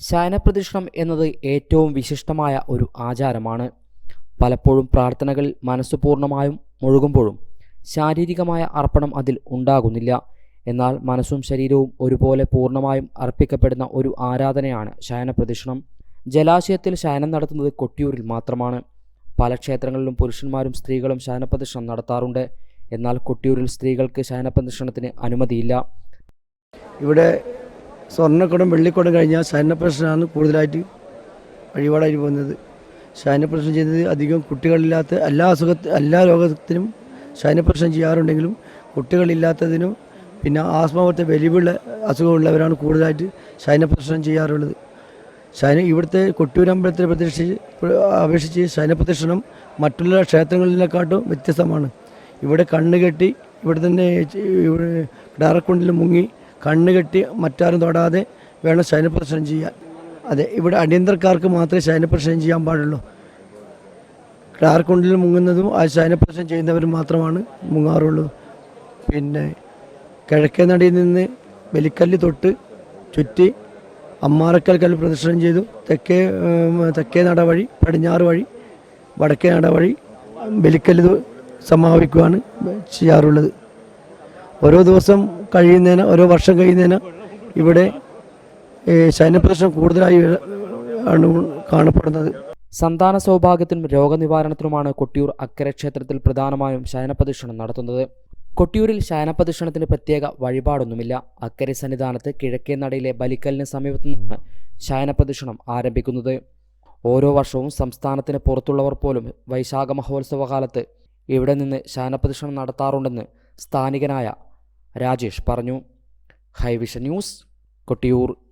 ശയനപ്രദക്ഷിണം എന്നത് ഏറ്റവും വിശിഷ്ടമായ ഒരു ആചാരമാണ്. പലപ്പോഴും പ്രാർത്ഥനകൾ മനസ്സ് പൂർണമായും മുഴുകുമ്പോഴും ശാരീരികമായ അർപ്പണം അതിൽ ഉണ്ടാകുന്നില്ല. എന്നാൽ മനസ്സും ശരീരവും ഒരുപോലെ പൂർണമായും അർപ്പിക്കപ്പെടുന്ന ഒരു ആരാധനയാണ് ശയനപ്രദക്ഷിണം. ജലാശയത്തിൽ ശയനം നടത്തുന്നത് കൊട്ടിയൂരിൽ മാത്രമാണ്. പല ക്ഷേത്രങ്ങളിലും പുരുഷന്മാരും സ്ത്രീകളും ശയനപ്രദക്ഷിണം നടത്താറുണ്ട്. എന്നാൽ കൊട്ടിയൂരിൽ സ്ത്രീകൾക്ക് ശയനപ്രദക്ഷിണത്തിന് അനുമതിയില്ല. ഇവിടെ സ്വർണക്കുടം വെള്ളിക്കുടം കഴിഞ്ഞാൽ ശയനപ്രശ്നമാണ് കൂടുതലായിട്ട് വഴിപാടായിട്ട് പോകുന്നത്. ശയനപ്രശ്നം ചെയ്യുന്നത് അധികം കുട്ടികളില്ലാത്ത എല്ലാ അസുഖ എല്ലാ രോഗത്തിനും ശയനപ്രശ്നം ചെയ്യാറുണ്ടെങ്കിലും കുട്ടികളില്ലാത്തതിനും പിന്നെ ആസ്മ പോലത്തെ വലിവുള്ള അസുഖമുള്ളവരാണ് കൂടുതലായിട്ട് ശയനപ്രശ്നം ചെയ്യാറുള്ളത്. ശയന ഇവിടുത്തെ കൊട്ടിയൂരമ്പലത്തിൽ പ്രതീക്ഷിച്ച് അപേക്ഷിച്ച് ശയനപ്രദക്ഷിണം മറ്റുള്ള ക്ഷേത്രങ്ങളിലെക്കാട്ടും വ്യത്യസ്തമാണ്. ഇവിടെ കണ്ണ് കെട്ടി ഇവിടെ തന്നെ ഇവിടെ ഡയറക്കുണ്ടിൽ മുങ്ങി കണ്ണ് കെട്ടി മറ്റാരും തൊടാതെ വേണം ശയനപ്രദർശനം ചെയ്യാൻ. അതെ ഇവിടെ അടിയന്തരക്കാർക്ക് മാത്രമേ ശയനപ്രദർശനം ചെയ്യാൻ പാടുള്ളൂ. ക്ലാർക്കുണ്ടിൽ മുങ്ങുന്നതും ആ ശയനപ്രദർശനം ചെയ്യുന്നവരും മാത്രമാണ് മുങ്ങാറുള്ളൂ. പിന്നെ കിഴക്കേ നടയിൽ നിന്ന് ബലിക്കല്ല് തൊട്ട് ചുറ്റി അമ്മാറക്കൽ കല്ല് പ്രദർശനം ചെയ്തു. തെക്കേ തെക്കേ നട വഴി പടിഞ്ഞാറ് വഴി വടക്കേ നട വഴി ബലിക്കല്ല് സമാപിക്കുവാണ് ചെയ്യാറുള്ളത്. ഓരോ ദിവസം കഴിയുന്നതിന് ഓരോ വർഷം കഴിയുന്നതിന് ഇവിടെ ഏഹ്, ശയനപ്രദർശനം കൂടുതലായി കാണപ്പെടുന്നത്. സന്താന സൗഭാഗ്യത്തിനും രോഗനിവാരണത്തിനുമാണ് കൊട്ടിയൂർ അക്കര ക്ഷേത്രത്തിൽ പ്രധാനമായും ശയനപ്രദക്ഷിണം നടത്തുന്നത്. കൊട്ടിയൂരിൽ ശയനപ്രദക്ഷിണത്തിന് പ്രത്യേക വഴിപാടൊന്നുമില്ല. അക്കരെ സന്നിധാനത്ത് കിഴക്കേ നടയിലെ ബലിക്കലിന് സമീപത്തു നിന്നാണ് ശയനപ്രദക്ഷിണം ആരംഭിക്കുന്നത്. ഓരോ വർഷവും സംസ്ഥാനത്തിന് പുറത്തുള്ളവർ പോലും വൈശാഖ മഹോത്സവ കാലത്ത് ഇവിടെ നിന്ന് ശയനപ്രദക്ഷിണം നടത്താറുണ്ടെന്ന് സ്ഥാനികനായ രാജേഷ് പറഞ്ഞു. ഹൈവിഷ ന്യൂസ് കൊട്ടിയൂർ.